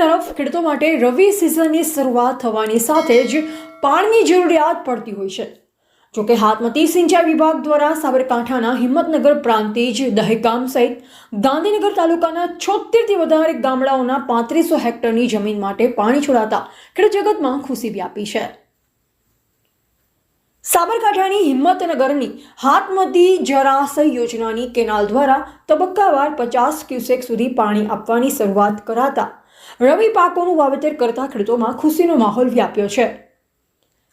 તરફ ખેડૂતો માટે રવિ સિઝનની શરૂઆત થવાની સાથે જ પાણીની જરૂરિયાત પડતી હોય છે. જોકે હાથમતી સિંચાઈ વિભાગ દ્વારા સાબરકાંઠાના હિંમતનગર પ્રાંતિજ દહેગામ સહિત ગાંધીનગર તાલુકાના છોતેરથી વધારે ગામડાઓના પાંત્રીસો હેક્ટરની જમીન માટે પાણી છોડાતા ખેડૂત જગતમાં ખુશી વ્યાપી છે. સાબરકાંઠાની હિંમતનગરની હાથમતી જરાશય યોજનાની કેનાલ દ્વારા તબક્કાવાર પચાસ ક્યુસેક સુધી પાણી આપવાની શરૂઆત કરાતા રવિ પાકોનું વાવેતર કરતા ખેડૂતોમાં ખુશીનો માહોલ વ્યાપ્યો છે.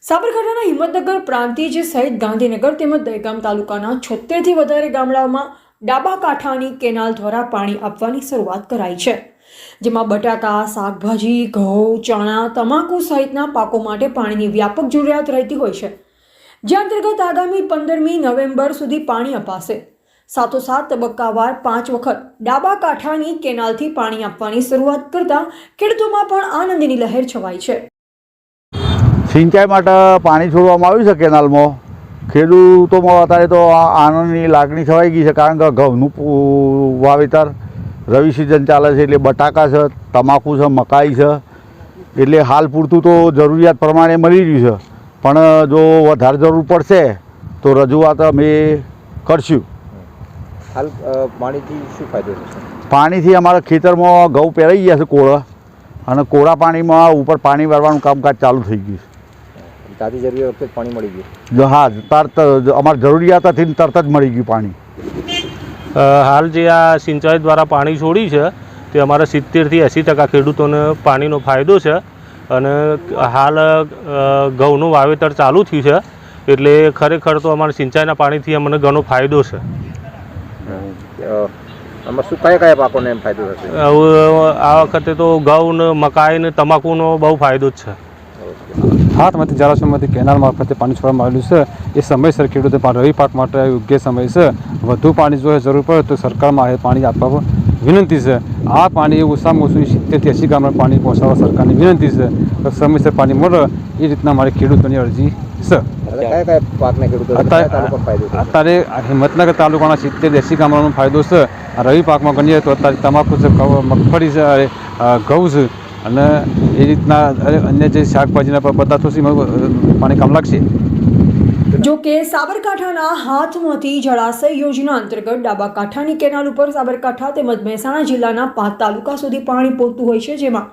સાબરકાંઠાના હિંમતનગર પ્રાંતિજ સહિત ગાંધીનગર તેમજ દહેગામ તાલુકાના છોતેરથી વધારે ગામડાઓમાં ડાબા કાંઠાની કેનાલ દ્વારા પાણી આપવાની શરૂઆત કરાઈ છે. જેમાં બટાકા, શાકભાજી, ઘઉં, ચણા, તમાકુ સહિતના પાકો માટે પાણીની વ્યાપક જરૂરિયાત રહેતી હોય છે. જે અંતર્ગત આગામી પંદરમી નવેમ્બર સુધી પાણી અપાશે. સાથોસાથ તબક્કાવાર પાંચ વખત ડાબા કાંઠાની કેનાલથી પાણી આપવાની શરૂઆત કરતા ખેડૂતોમાં પણ આનંદની લહેર છવાઈ છે. સિંચાઈ માટે પાણી છોડવામાં આવ્યું છે કેનાલમાં. ખેડૂતોમાં અત્યારે તો આનંદની લાગણી છવાઈ ગઈ છે કારણ કે ઘઉંનું વાવેતર રવિ સિઝન ચાલે છે એટલે બટાકા છે, તમાકુ છે, મકાઈ છે. એટલે હાલ પૂરતું તો જરૂરિયાત પ્રમાણે મળી રહ્યું છે. પણ જો વધારે જરૂર પડશે તો રજૂઆત અમે કરશું. હાલ પાણીથી શું ફાયદો થશે? પાણીથી અમારા ખેતરમાં ઘઉં પહેરાઈ ગયા છે કોળા. અને કોળા પાણીમાં ઉપર પાણી વાળવાનું કામકાજ ચાલુ થઈ ગયું છે. તાતી જરૂરી વખતે પાણી મળી ગયું? જો હા તરત અમારે જરૂરિયાત હતી ને તરત જ મળી ગયું પાણી. હાલ જે આ સિંચાઈ દ્વારા પાણી છોડી છે તે અમારા સિત્તેરથી એંસી ટકા ખેડૂતોને પાણીનો ફાયદો છે. અને હાલ ઘઉંનું વાવેતર ચાલુ થયું છે. એટલે ખરેખર તો અમારા સિંચાઈના પાણીથી અમને ઘણો ફાયદો છે. આમાં શું કયા કયા પાકોને એમ ફાયદો થશે? હવે આ વખતે તો ઘઉં ને મકાઈ ને તમાકુનો બહુ ફાયદો જ છે. હાથમાંથી જળાશયમાંથી કેનાલ મારફતે પાણી છોડવામાં આવેલું છે. એ સમયસર ખેડૂતો રવિ પાક માટે યોગ્ય સમય છે. વધુ પાણી જો જરૂર પડે તો સરકારમાં એ પાણી આપવા વિનંતી છે. આ પાણી ઓછામાં ઓછું સિત્તેરથી એંસી ગામમાં પાણી પહોંચાડવા સરકારની વિનંતી છે. તો સમયસર પાણી મળે એ રીતના મારી ખેડૂતોની અરજી છે. કયા કયા પાકને ખેડૂતો અત્યારે હિંમતનગર તાલુકાના સિત્તેર એંસી ગામડાનો ફાયદો છે. રવિ પાકમાં ગણીએ તો અત્યારે તમાકુ છે મગફળી છે ઘઉં છે. અને એ રીતના અન્ય જે શાકભાજીના પ- બધા થશે પાણી કામ લાગશે. જો કે સાબરકાંઠાના હાથમાંથી જળાશય યોજના અંતર્ગત ડાબા કાંઠાની કેનાલ ઉપર સાબરકાંઠા તેમજ મહેસાણા જિલ્લાના પાંચ તાલુકા સુધી પાણી પહોંચતું હોય છે જેમાં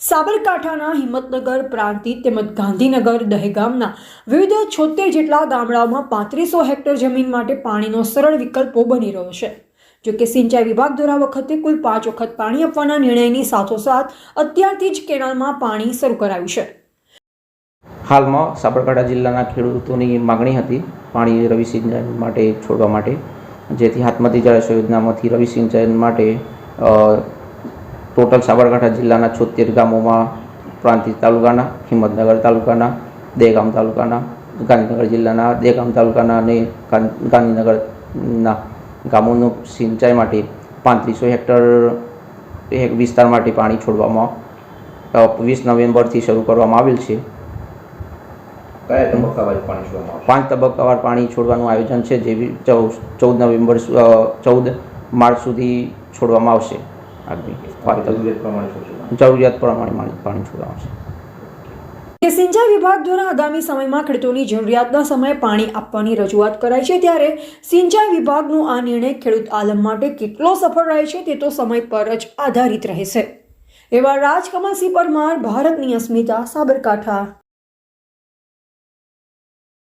સાબરકાંઠાના હિંમતનગર પ્રાંતિજ તેમજ ગાંધીનગર દહેગામના વિવિધ છોતેર જેટલા ગામડાઓમાં પાંત્રીસો હેક્ટર જમીન માટે પાણીનો સરળ વિકલ્પો બની રહ્યો છે. જો કે સિંચાઈ વિભાગ દ્વારા વખતે કુલ પાંચ વખત પાણી આપવાના નિર્ણયની સાથોસાથ અત્યારથી જ કેનાલમાં પાણી શરૂ કરાયું છે. હાલમાં સાબરકાંઠા જિલ્લાના ખેડૂતોની માગણી હતી પાણી રવિ સિંચાઈ માટે છોડવા માટે. જેથી હાથમતી જળાશય યોજનામાંથી રવિ સિંચાઈ માટે ટોટલ સાબરકાંઠા જિલ્લાના છોતેર ગામોમાં પ્રાંતિજ તાલુકાના હિંમતનગર તાલુકાના દહેગામ તાલુકાના ગાંધીનગર જિલ્લાના દહેગામ તાલુકાના અને ગાંધીનગરના ગામોનું સિંચાઈ માટે પાંત્રીસો હેક્ટર વિસ્તાર માટે પાણી છોડવામાં વીસ નવેમ્બરથી શરૂ કરવામાં આવેલ છે. કયા તબક્કાવાર પાણી છોડવામાં પાંચ તબક્કાવાર પાણી છોડવાનું આયોજન છે જે ચૌદ નવેમ્બર ચૌદ માર્ચ સુધી છોડવામાં આવશે. આગામી જરૂરિયાત પ્રમાણે છોડશે જરૂરિયાત પ્રમાણે પાણી છોડવામાં કે સિંચાઈ વિભાગ દ્વારા આગામી સમયમાં ખેડૂતોની જરૂરિયાતના સમયે પાણી આપવાની રજૂઆત કરાઈ છે ત્યારે સિંચાઈ વિભાગનો આ નિર્ણય ખેડૂત આલમ માટે કેટલો સફળ રહે છે તે તો સમય પર જ આધારિત રહેશે. એવા રાજકમલસિંહ પરમાર ભારતની અસ્મિતા સાબરકાંઠા.